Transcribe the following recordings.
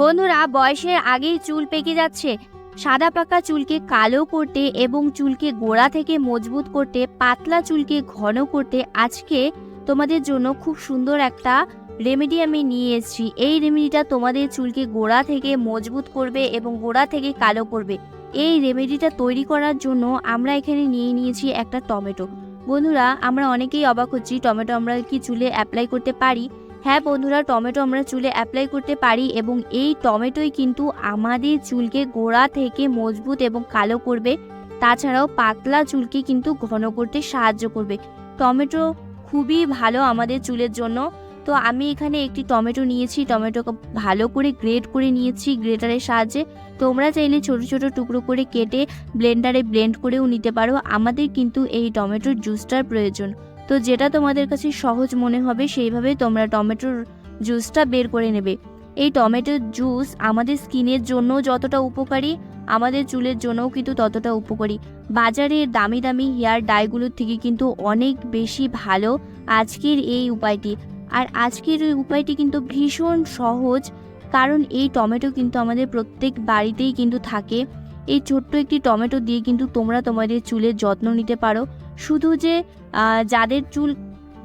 বন্ধুরা, বয়সের আগেই চুল পেকে যাচ্ছে। সাদা পাকা চুলকে কালো করতে এবং চুলকে গোড়া থেকে মজবুত করতে, পাতলা চুলকে ঘন করতে আজকে তোমাদের জন্য খুব সুন্দর একটা রেমেডি আমি নিয়ে এসেছি। এই রেমেডিটা তোমাদের চুলকে গোড়া থেকে মজবুত করবে এবং গোড়া থেকে কালো করবে। এই রেমেডিটা তৈরি করার জন্য আমরা এখানে নিয়ে নিয়েছি একটা টমেটো। বন্ধুরা, আমরা অনেকেই অবাক হচ্ছি, টমেটো আমরা কি চুলে অ্যাপ্লাই করতে পারি? হ্যাঁ বন্ধুরা, টমেটো আমরা চুলে অ্যাপ্লাই করতে পারি এবং এই টমেটোই কিন্তু আমাদের চুলকে গোড়া থেকে মজবুত এবং কালো করবে। তাছাড়াও পাতলা চুলকে কিন্তু ঘন করতে সাহায্য করবে। টমেটো খুবই ভালো আমাদের চুলের জন্য। তো আমি এখানে একটি টমেটো নিয়েছি, টমেটোকে ভালো করে গ্রেড করে নিয়েছি গ্রেটারের সাহায্যে। তোমরা চাইলে ছোট ছোট টুকরো করে কেটে ব্লেন্ডারে ব্লেন্ড করেও নিতে পারো। আমাদের কিন্তু এই টমেটোর জুসটার প্রয়োজন। তো যেটা তোমাদের কাছে সহজ মনে হবে সেইভাবে তোমরা টমেটোর জুসটা বের করে নেবে। এই টমেটোর জুস আমাদের স্কিনের জন্য যতটা উপকারী, আমাদের চুলের জন্যও কিন্তু ততটা উপকারী। বাজারের দামি দামি হেয়ার ডাইগুলোর থেকে কিন্তু অনেক বেশি ভালো আজকের এই উপায়টি। আর আজকের এই উপায়টি কিন্তু ভীষণ সহজ, কারণ এই টমেটো কিন্তু আমাদের প্রত্যেক বাড়িতেই কিন্তু থাকে। এই ছোট্ট একটি টমেটো দিয়ে কিন্তু তোমরা তোমাদের চুলের যত্ন নিতে পারো। শুধু যে যাদের চুল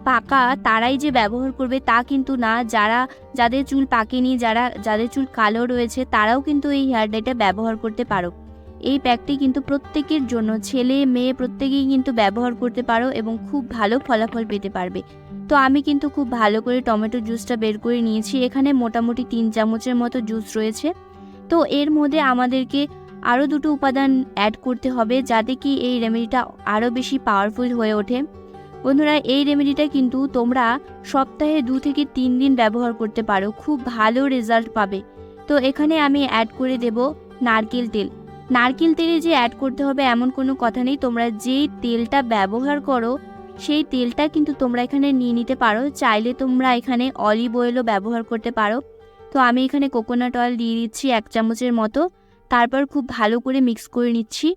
পাকা, তারাই যে ব্যবহার করবে তা কিন্তু না। যারা, যাদের চুল পাকেনি, যারা, যাদের চুল কালো রয়েছে, তারাও কিন্তু এই হেয়ার ডাইটা ব্যবহার করতে পারো। এই প্যাকটি কিন্তু প্রত্যেকের জন্য, ছেলে, মেয়ে, প্রত্যেকেই কিন্তু ব্যবহার করতে পারো এবং খুব ভালো ফলাফল পেতে পারবে। তো আমি কিন্তু খুব ভালো করে টমেটো জুসটা বের করে নিয়েছি। এখানে মোটামুটি তিন চামচের মতো জুস রয়েছে। তো এর মধ্যে আমাদেরকে আরও দুটো উপাদান অ্যাড করতে হবে যাতে কি এই রেমেডিটা আরও বেশি পাওয়ারফুল হয়ে ওঠে। বন্ধুরা, এই রেমেডিটা কিন্তু তোমরা সপ্তাহে দু থেকে তিন দিন ব্যবহার করতে পারো, খুব ভালো রেজাল্ট পাবে। তো এখানে আমি অ্যাড করে দেব নারকেল তেল। নারকেল তেলে যে অ্যাড করতে হবে এমন কোনো কথা নেই, তোমরা যেই তেলটা ব্যবহার করো, সেই তেলটা কিন্তু তোমরা এখানে নিয়ে নিতে পারো। চাইলে তোমরা এখানে অলিভ অয়েলও ব্যবহার করতে পারো। তো আমি এখানে কোকোনাট অয়েল দিয়ে দিচ্ছি এক চামচের মতো। তারপর খুব ভালো করে মিক্স করে নিচ্ছি।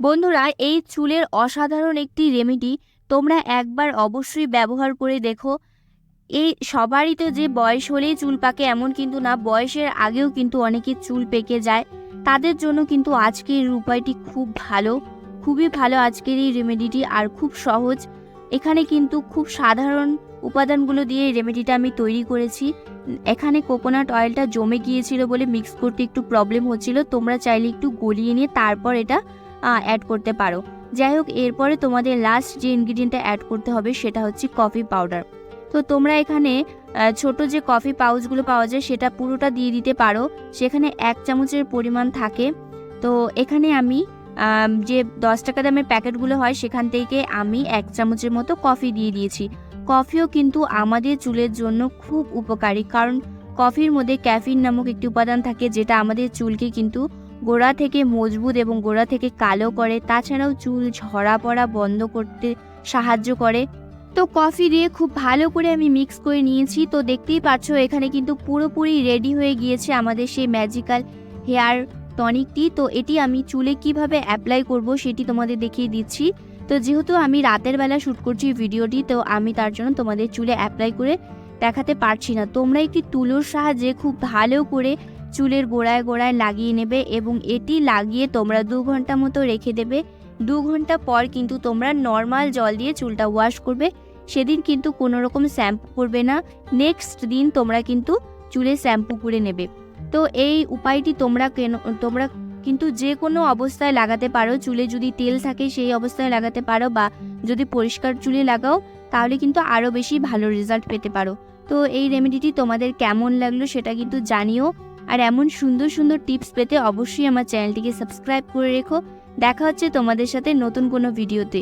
বন্ধুরা, এই চুলের অসাধারণ একটি রেমেডি তোমরা একবার অবশ্যই ব্যবহার করে দেখো। এই সবারই তো যে বয়স হলেই চুল পাকে এমন কিন্তু না, বয়সের আগেও কিন্তু অনেকের চুল পেকে যায়। তাদের জন্য কিন্তু আজকের উপায়টি খুব ভালো, খুবই ভালো আজকের এই রেমেডিটি আর খুব সহজ। এখানে কিন্তু খুব সাধারণ উপাদানগুলো দিয়ে রেমেডিটা আমি তৈরি করেছি। এখানে কোকোনাট অয়েলটা জমে গিয়েছিল বলে মিক্স করতে একটু প্রবলেম হচ্ছিল। তোমরা চাইলে একটু গলিয়ে নিয়ে তারপর এটা অ্যাড করতে পারো। যাই হোক এরপরে তোমাদের লাস্ট যে ইনগ্রিডিয়েন্টটা অ্যাড করতে হবে সেটা হচ্ছে কফি পাউডার তো তোমরা এখানে ছোট যে কফি পাউচগুলো পাওয়া যায় সেটা পুরোটা দিয়ে দিতে পারো। সেখানে এক চামচের পরিমাণ থাকে। তো এখানে আম, যে দশ টাকা দামের প্যাকেটগুলো হয়, সেখান থেকে আমি এক চামচের মতো কফি দিয়ে দিয়েছি। কফিও কিন্তু আমাদের চুলের জন্য খুব উপকারী, কারণ কফির মধ্যে ক্যাফিন নামক একটি উপাদান থাকে, যেটা আমাদের চুলকে কিন্তু গোড়া থেকে মজবুত এবং গোড়া থেকে কালো করে। তাছাড়াও চুল ঝরা পড়া বন্ধ করতে সাহায্য করে। তো কফি দিয়ে খুব ভালো করে আমি মিক্স করে নিয়েছি। তো দেখতেই পাচ্ছ, এখানে কিন্তু পুরোপুরি রেডি হয়ে গিয়েছে আমাদের সেই ম্যাজিক্যাল হেয়ার টনিকটি তো এটি আমি চুলে কীভাবে অ্যাপ্লাই করব সেটি তোমাদের দেখিয়ে দিচ্ছি। তো যেহেতু আমি রাতের বেলা শ্যুট করছি ভিডিওটি, তো আমি তার জন্য তোমাদের চুলে অ্যাপ্লাই করে দেখাতে পারছি না। তোমরা একটি তুলোর সাহায্যে খুব ভালো করে চুলের গোড়ায় গোড়ায় লাগিয়ে নেবে এবং এটি লাগিয়ে তোমরা দু ঘণ্টা মতো রেখে দেবে। দু ঘণ্টা পর কিন্তু তোমরা নর্মাল জল দিয়ে চুলটা ওয়াশ করবে। সেদিন কিন্তু কোনো রকম শ্যাম্পু করবে না। নেক্সট দিন তোমরা কিন্তু চুলে শ্যাম্পু করে নেবে। তো এই উপায়টি তোমরা কেন, তোমরা কিন্তু যে কোনো অবস্থায় লাগাতে পারো। চুলে যদি তেল থাকে, সেই অবস্থায় লাগাতে পারো বা যদি পরিষ্কার চুলে লাগাও, তাহলে কিন্তু আরও বেশি ভালো রেজাল্ট পেতে পারো। তো এই রেমেডিটি তোমাদের কেমন লাগল সেটা কিন্তু জানিও। আর এমন সুন্দর সুন্দর টিপস পেতে অবশ্যই আমার চ্যানেলটিকে সাবস্ক্রাইব করে রেখো। দেখা হচ্ছে তোমাদের সাথে নতুন কোনো ভিডিওতে